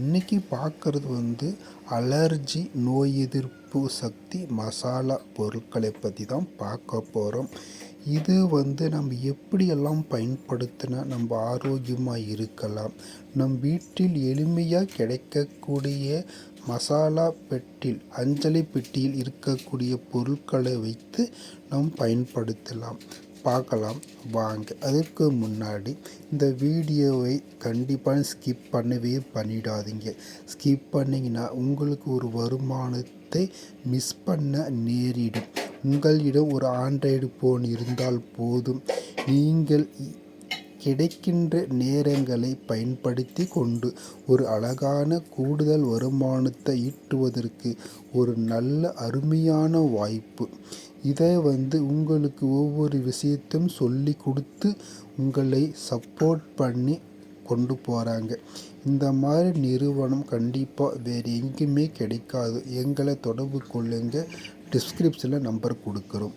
இன்னைக்கு பார்க்குறது வந்து அலர்ஜி நோய் எதிர்ப்பு சக்தி மசாலா பொருட்களை பற்றி தான் பார்க்க போகிறோம் இது வந்து நம்ம எப்படியெல்லாம் பயன்படுத்தினா நம்ம ஆரோக்கியமாக இருக்கலாம்? நம் வீட்டில் எளிமையாக கிடைக்கக்கூடிய மசாலா பெட்டில் அஞ்சலி பெட்டியில் இருக்கக்கூடிய பொருட்களை வைத்து நாம் பயன்படுத்தலாம். பார்க்கலாம். வாங்க அதற்கு முன்னாடி இந்த வீடியோவை கண்டிப்பாக ஸ்கிப் பண்ணவே பண்ணிடாதீங்க. ஸ்கிப் பண்ணிங்கன்னா உங்களுக்கு ஒரு வருமானத்தை மிஸ் பண்ண நேரிடும். உங்களிடம் ஒரு ஆண்ட்ராய்டு ஃபோன் இருந்தால் போதும். நீங்கள் கிடைக்கின்ற நேரங்களை பயன்படுத்தி கொண்டு ஒரு அழகான கூடுதல் வருமானத்தை ஈட்டுவதற்கு ஒரு நல்ல அருமையான வாய்ப்பு. இதை வந்து உங்களுக்கு ஒவ்வொரு விஷயத்தையும் சொல்லி கொடுத்து உங்களை சப்போர்ட் பண்ணி கொண்டு போகிறாங்க இந்த மாதிரி நிறுவனம் கண்டிப்பாக வேறு எங்கேயுமே கிடைக்காது. எங்களை தொடர்பு கொள்ளுங்க. டிஸ்கிரிப்ஷனில் நம்பர் கொடுக்குறோம்.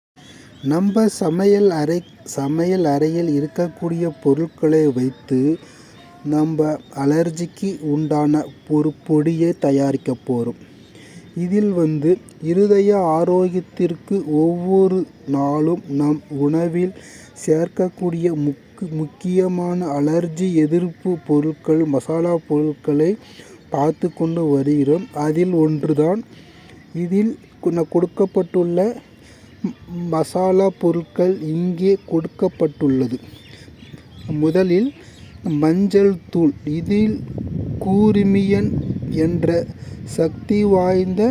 நம்ம சமையல் அறை சமையல் அறையில் இருக்கக்கூடிய பொருட்களை வைத்து நம்ம அலர்ஜிக்கு உண்டான ஒரு பொடியை தயாரிக்க போகிறோம் இதில் வந்து இருதய ஆரோக்கியத்திற்கு ஒவ்வொரு நாளும் நம் உணவில் சேர்க்கக்கூடிய முக்கு முக்கியமான அலர்ஜி எதிர்ப்பு பொருட்கள் மசாலா பொருட்களை பார்த்து கொண்டு வருகிறோம். அதில் ஒன்றுதான் இதில் கொடுக்கப்பட்டுள்ள மசாலா பொருட்கள் இங்கே கொடுக்கப்பட்டுள்ளது. முதலில் மஞ்சள் தூள் இதில் கூர்மியன் என்ற சக்தி வாய்ந்த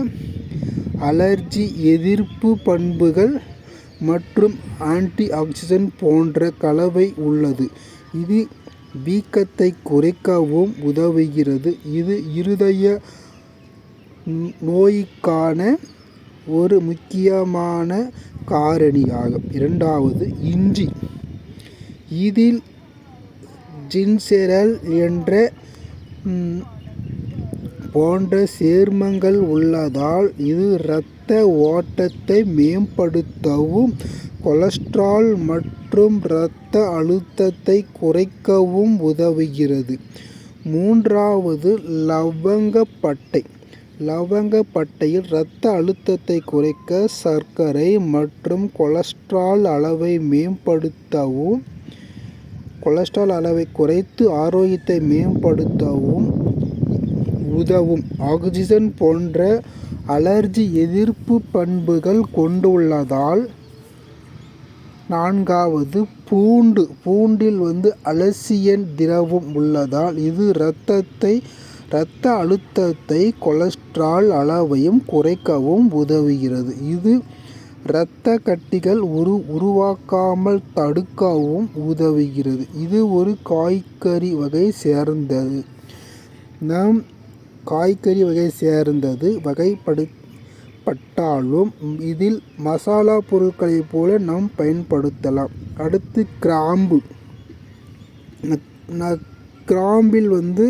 அலர்ஜி எதிர்ப்பு பண்புகள் மற்றும் ஆன்டி ஆக்சிடென்ட் போன்ற கலவை உள்ளது. இது வீக்கத்தை குறைக்கவும் உதவுகிறது. இது இருதய நோய்க்கான ஒரு முக்கியமான காரணியாகும் இரண்டாவது இஞ்சி. இதில் ஜின்செரல் என்ற போன்ற சேர்மங்கள் உள்ளதால் இது இரத்த ஓட்டத்தை மேம்படுத்தவும் கொலஸ்ட்ரால் மற்றும் இரத்த அழுத்தத்தை குறைக்கவும் உதவுகிறது. மூன்றாவது லவங்கப்பட்டை லவங்கப்பட்டையில் இரத்த அழுத்தத்தை குறைக்க சர்க்கரை மற்றும் கொலஸ்ட்ரால் அளவை மேம்படுத்தவும் கொலஸ்ட்ரால் அளவை குறைத்து ஆரோக்கியத்தை மேம்படுத்தவும் உதவும். ஆக்சிஜன் போன்ற அலர்ஜி எதிர்ப்பு பண்புகள் கொண்டுள்ளதால் நான்காவது பூண்டு. பூண்டில் வந்து அலசியன் திரவம் உள்ளதால் இது இரத்தத்தை இரத்த அழுத்தத்தை கொலஸ்ட்ரால் அளவையும் குறைக்கவும் உதவுகிறது. இது இரத்த கட்டிகள் உரு உருவாக்காமல் தடுக்கவும் உதவுகிறது. இது ஒரு காய்கறி வகை சேர்ந்தது. நாம் காய்கறி வகை சேர்ந்தது வகைப்படுத்தப்பட்டாலும் இதில் மசாலா பொருட்களைப் போல நாம் பயன்படுத்தலாம். அடுத்து கிராம்பு. கிராம்பில் வந்து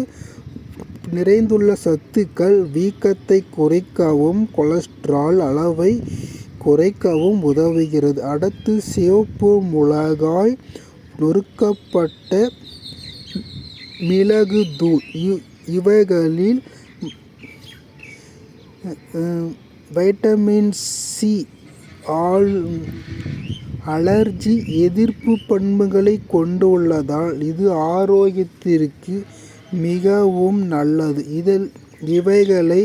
நிறைந்துள்ள சத்துக்கள் வீக்கத்தை குறைக்கவும் கொலஸ்ட்ரால் அளவை குறைக்கவும் உதவுகிறது. அடுத்து சிவப்பு மிளகாய் நொறுக்கப்பட்ட மிளகு தூள். இவைகளில் வைட்டமின் சி ஆல் அலர்ஜி எதிர்ப்பு பண்புகளை கொண்டுள்ளதால் இது ஆரோக்கியத்திற்கு மிகவும் நல்லது. இதில் இவைகளை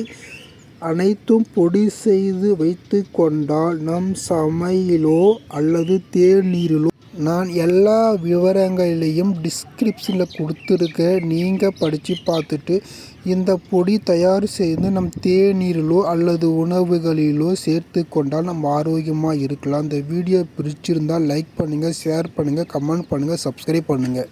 அனைத்தும் பொடி செய்து வைத்து கொண்டால் நம் சமையலோ அல்லது தேநீரிலோ நான் எல்லா விவரங்களையும் டிஸ்கிரிப்ஷனில் கொடுத்துருக்கேன் நீங்கள் படித்து பார்த்துட்டு இந்த பொடி தயார் செய்து நம் தேநீரிலோ அல்லது உணவுகளிலோ சேர்த்து கொண்டால் நம்ம ஆரோக்கியமாக இருக்கலாம். இந்த வீடியோ பிடிச்சிருந்தால் லைக் பண்ணுங்கள் ஷேர் பண்ணுங்கள் கமெண்ட் பண்ணுங்கள் சப்ஸ்கிரைப் பண்ணுங்கள்